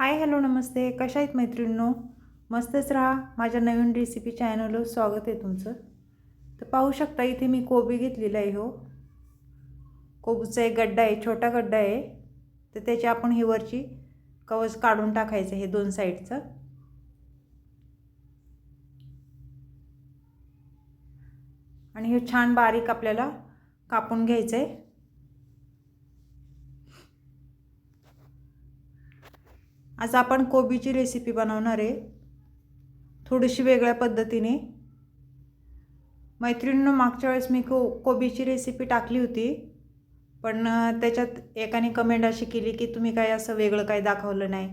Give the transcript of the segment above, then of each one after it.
Hi hello नमस्ते. कशा आहेत मैत्रिणींनो? मस्तच राहा. माझ्या नवीन रेसिपी चॅनलवर स्वागत आहे तुमचं. तर पाहू शकता इथे मी कोबी घेतलेला आहे हो. कोबीचा एक गड्डा आहे छोटा गड्डा आहे. तर त्याची आपण ही वरची कवच काढून टाकायचं हे दोन साईडचं आणि हे छान बारीक आपल्याला कापून घ्यायचं आहे आज आपण कोबीची रेसिपी बनवणार आहे. थोडीशी वेगळ्या पद्धतीने. मैत्रिणीनं मागच्या वेळेस मी को कोबीची रेसिपी टाकली होती. पण त्याच्यात एकाने कमेंट अशी केली की तुम्ही काय असं वेगळं काय दाखवलं नाही.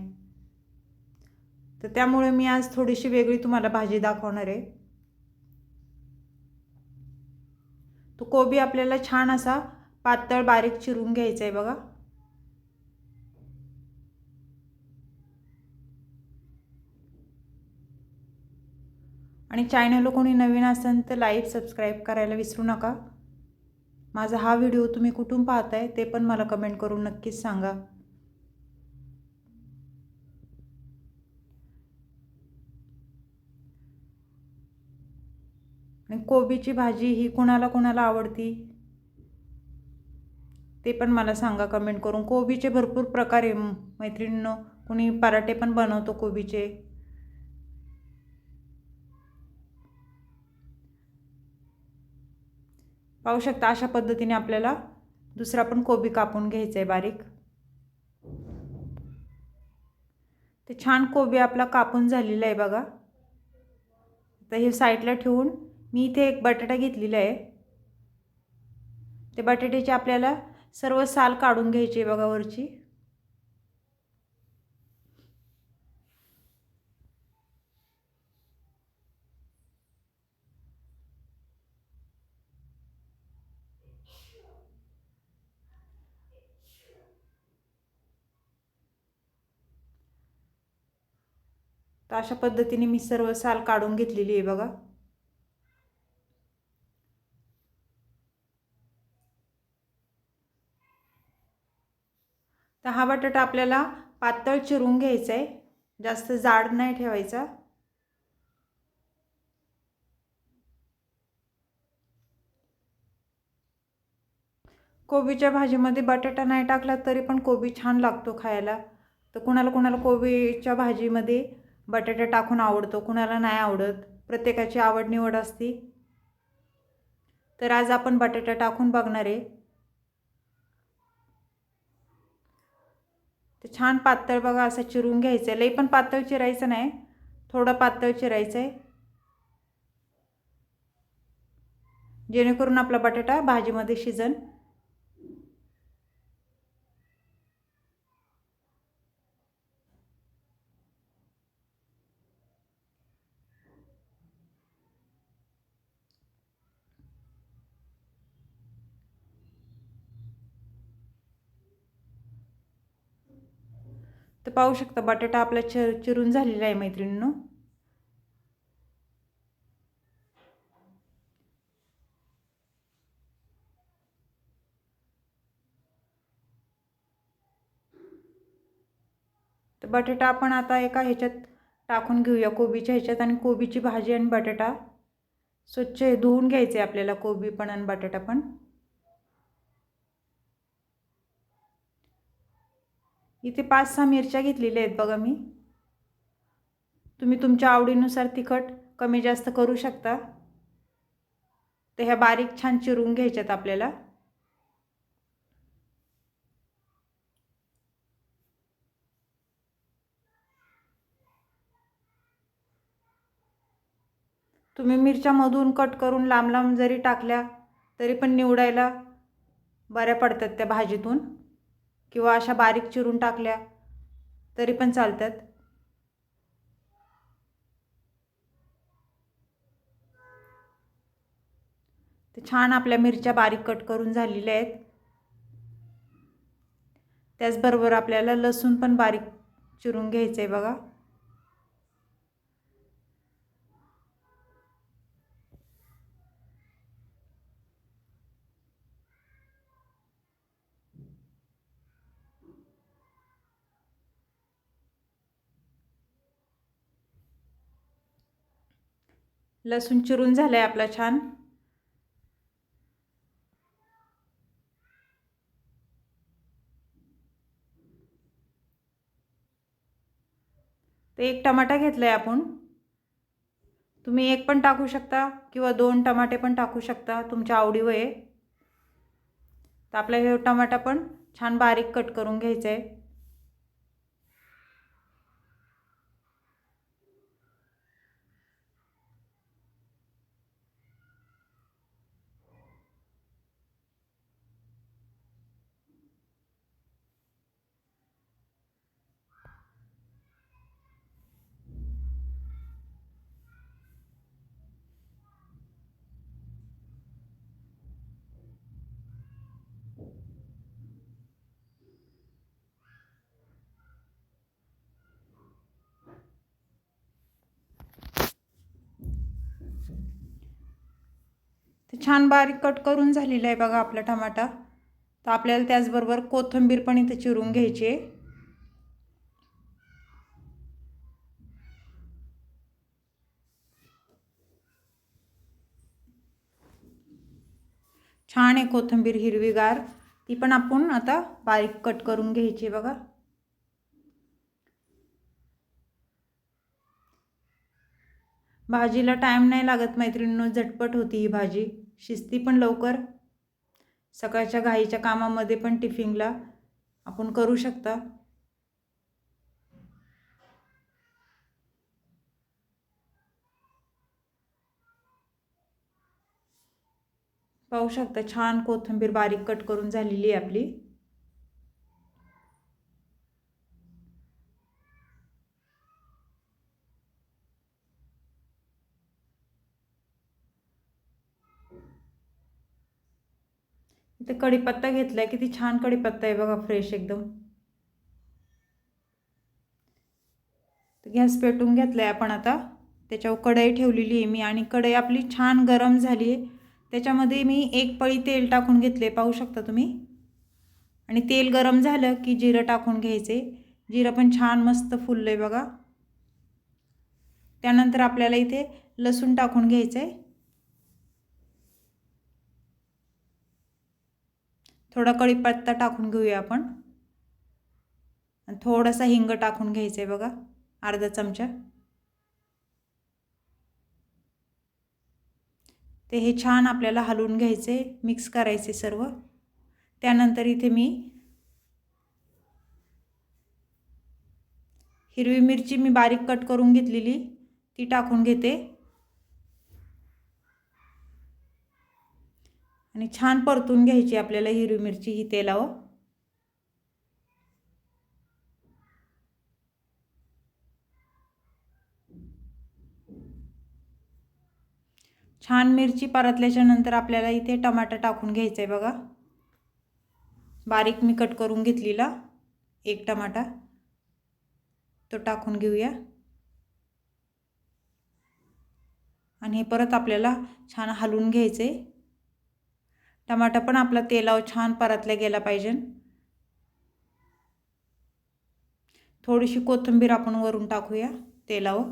तर त्यामुळे मी आज थोडीशी वेगळी तुम्हाला भाजी दाखवणार आहे. तो कोबी आपल्याला छान असा पातळ बारीक चिरून घ्यायचा आहे बघा. आणि चॅनल कोणी नवीन असेल तर लाईक सबस्क्राईब करायला विसरू नका. माझा हा व्हिडिओ तुम्ही कुठून पाहताय ते पण मला कमेंट करून नक्कीच सांगा. आणि कोबीची भाजी ही कुणाला कुणाला आवडती? ते पण मला सांगा कमेंट करून. कोबीचे भरपूर प्रकार आहे मैत्रिणींनो. कुणी पराठे पण बनवतो कोबीचे. पाहू शकता अशा पद्धतीने आपल्याला दुसरा पण कोबी कापून घ्यायचा आहे बारीक. ते छान कोबी आपला कापून झालेला आहे बघा. तर हे साईडला ठेवून मी इथे एक बटाटा घेतलेला आहे ते बटाट्याची आपल्याला सर्व साल काढून घ्यायची आहे बघा वरची. तर अशा पद्धतीने मी सर्व साल काढून घेतलेली आहे बघा. तर हा बटाटा आपल्याला पातळ चिरून घ्यायचा आहे जास्त जाड नाही ठेवायचा. कोबीच्या भाजीमध्ये बटाटा नाही टाकला तरी पण कोबी छान लागतो खायला. तर कुणाला कुणाला कोबीच्या भाजीमध्ये बटाटा टाकून आवडतो कुणाला नाही आवडत. प्रत्येकाची आवड निवड असती. तर आज आपण बटाटा टाकून बघणार आहे. तर छान पातळ बघा असं चिरून घ्यायचं आहे लई पण पातळ चिरायचं नाही. थोडं पातळ चिरायचं आहे जेणेकरून आपला बटाटा भाजीमध्ये शिजन. तर पाहू शकता बटाटा आपला च चिरून झालेला आहे मैत्रिणींनो. तर बटाटा आपण आता एका ह्याच्यात टाकून घेऊया कोबीच्या ह्याच्यात. आणि कोबीची भाजी आणि बटाटा स्वच्छ धुवून घ्यायचे आपल्याला कोबी पण आणि बटाटा पण. इथे पाच सहा मिरच्या घेतलेल्या आहेत बघा मी. तुम्ही तुमच्या आवडीनुसार तिखट कमी जास्त करू शकता. तर ह्या बारीक छान चिरून घ्यायच्यात आपल्याला. तुम्ही मिरच्यामधून कट करून लांब लांब जरी टाकल्या तरी पण निवडायला बऱ्या पडतात त्या भाजीतून. किंवा अशा बारीक चिरून टाकल्या तरी पण चालतात. ते छान आपल्या मिरच्या बारीक कट करून झालेल्या आहेत. त्याचबरोबर आपल्याला लसूण पण बारीक चिरून घ्यायचं आहे बघा. लसूण चिरून झालं आहे आपला छान. तर एक टमाटा घेतला आहे आपण. तुम्ही एक पण टाकू शकता किंवा दोन टमाटे पण टाकू शकता तुमच्या आवडीवर आहे तर आपला हे टमाटा पण छान बारीक कट करून घ्यायचा आहे तर छान बारीक कट करून झालेलं आहे बघा आपला टमाटा. तर आपल्याला त्याचबरोबर कोथिंबीर पण इथं चिरून घ्यायची आहे. छान आहे कोथिंबीर हिरवीगार. ती पण आपण आता बारीक कट करून घ्यायची आहे बघा. भाजीला टाईम नाही लागत मैत्रिणींनो झटपट होती ही भाजी. शिस्ती पण लवकर. सकाळच्या घाईच्या कामामध्ये पण टिफिनला आपण करू शकता. पाहू शकता छान कोथिंबीर बारीक कट करून झालेली आहे आपली. ते कढीपत्ता घेतलाय किती छान कढीपत्ता आहे बघा फ्रेश एकदम. गॅस पेटून घेतलाय आपण आता. त्याच्यावर कढई ठेवलेली आहे मी आणि कढई आपली छान गरम झाली आहे. त्याच्यामध्ये मी एक पळी तेल टाकून घेतले पाहू शकता तुम्ही? आणि तेल गरम झालं की जिरं टाकून घ्यायचे. जिरं पण छान मस्त फुललं आहे बघा. त्यानंतर आपल्याला इथे लसूण टाकून घ्यायचं आहे थोडा कढीपत्ता टाकून घेऊया आपण. थोडासा हिंग टाकून घ्यायचं आहे बघा अर्धा चमचा. ते हे छान आपल्याला हलवून घ्यायचे मिक्स करायचे सर्व. त्यानंतर इथे मी हिरवी मिरची मी बारीक कट करून घेतलेली ती टाकून घेते. आणि छान परतून घ्यायची आपल्याला हिरवी मिरची ही तेलावर छान मिरची परतल्याच्या नंतर आपल्याला इथे टमाटर टाकून घ्यायचं आहे बघा. बारीक मी कट करून घेतलेला एक टमाटा. तो टाकून घेऊया. आणि हे परत आपल्याला छान हलवून घ्यायचं आहे टमाटा पण आपला तेलावर छान परतल्या गेला पाहिजे. थोडीशी कोथिंबीर आपण वरून टाकूया तेलावर.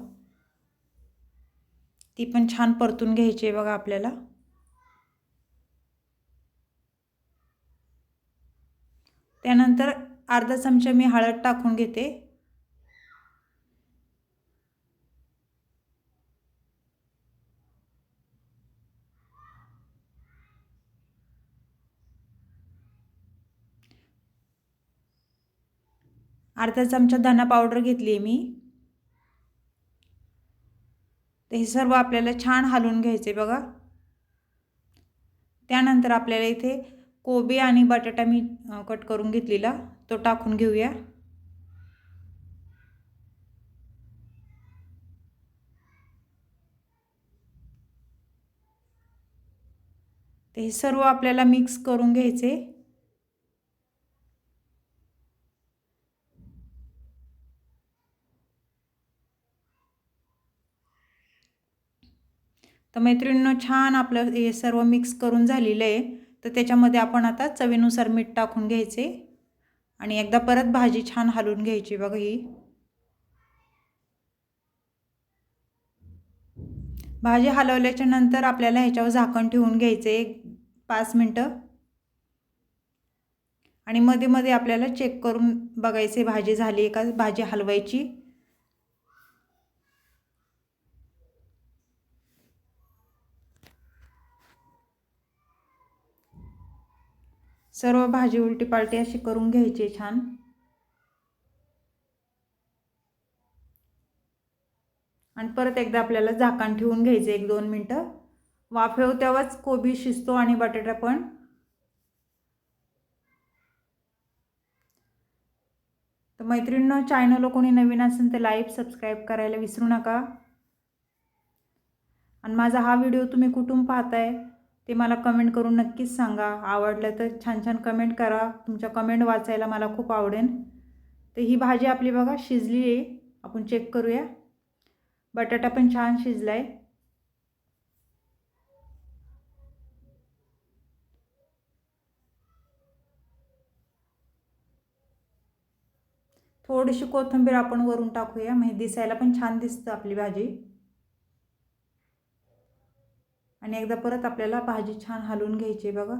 ती पण छान परतून घ्यायची आहे बघा आपल्याला. त्यानंतर अर्धा चमचा मी हळद टाकून घेते. अर्धा चमचा धना पावडर घेतली आहे मी. तर हे सर्व आपल्याला छान हलवून घ्यायचे बघा. त्यानंतर आपल्याला इथे कोबी आणि बटाटा मी कट करून घेतलेला तो टाकून घेऊया. ते हे सर्व आपल्याला मिक्स करून घ्यायचे. तर मैत्रिणीनं छान आपलं हे सर्व मिक्स करून झालेलं आहे. तर त्याच्यामध्ये आपण आता चवीनुसार मीठ टाकून घ्यायचे. आणि एकदा परत भाजी छान हलवून घ्यायची बघा ही. भाजी हलवल्याच्या नंतर आपल्याला ह्याच्यावर झाकण ठेवून घ्यायचं एक पाच मिनटं. आणि मध्ये मध्ये आपल्याला चेक करून बघायचे भाजी झाली आहे का भाजी हलवायची. सर्व भाजी उलटी पालटी अशी करून घ्यायची छान. आणि परत एकदा आपल्याला झाकण ठेवून घ्यायचं एक दोन मिनटं. वाफेव हो तेव्हाच कोबी शिजतो आणि बटाटा पण. तर मैत्रिणींनो चॅनल कोणी नवीन असेल तर लाईक सबस्क्राईब करायला विसरू नका. आणि माझा हा व्हिडिओ तुम्ही कुठून पाहताय? ते मला कमेंट करून नक्कीच सांगा. आवडलं तर छान छान कमेंट करा. तुमच्या कमेंट वाचायला मला खूप आवडेल. तर ही भाजी आपली बघा शिजली आहे. आपण चेक करूया. बटाटा पण छान शिजला आहे थोडीशी कोथिंबीर आपण वरून टाकूया. म्हणजे दिसायला पण छान दिसतं आपली भाजी. आणि एकदा परत आपल्याला भाजी छान हलवून घ्यायची बघा.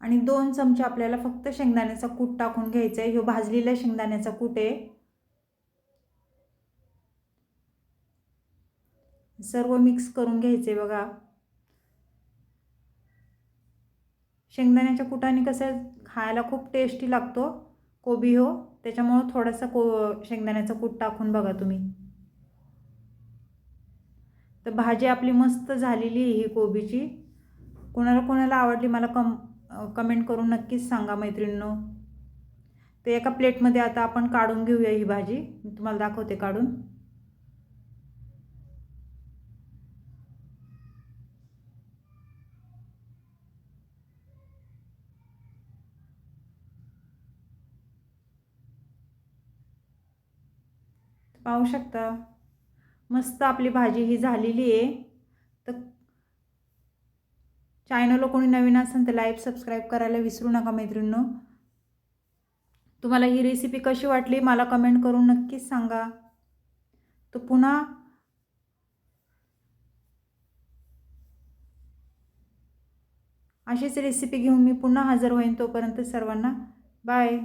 आणि दोन चमचे आपल्याला फक्त शेंगदाण्याचा कूट टाकून घ्यायचा आहे. ह्यो भाजलेला शेंगदाण्याचा कूट आहे. सर्व मिक्स करून घ्यायचे बघा. शेंगदाण्याच्या कुटाने कसं खायला खूप टेस्टी लागतो. कोबी हो त्याच्यामुळं थोडासा को शेंगदाण्याचा कूट टाकून बघा तुम्ही. तर भाजी आपली मस्त झालेली आहे ही कोबीची. कोणाला कोणाला आवडली मला कम कमेंट करून नक्कीच सांगा मैत्रिणींनो. तर एका प्लेटमध्ये आता आपण काढून घेऊया ही भाजी. मी तुम्हाला दाखवते काढून. पाहू शकता. मस्त आपली भाजी ही झालेली आहे. तर चॅनलला कोणी नवीन असेल तर लाईक सबस्क्राईब करायला विसरू नका मैत्रिणींनो. तुम्हाला ही रेसिपी कशी वाटली मला कमेंट करून नक्कीच सांगा. तर पुन्हा अशीच रेसिपी घेऊन मी पुन्हा हजर होईन तोपर्यंत सर्वांना बाय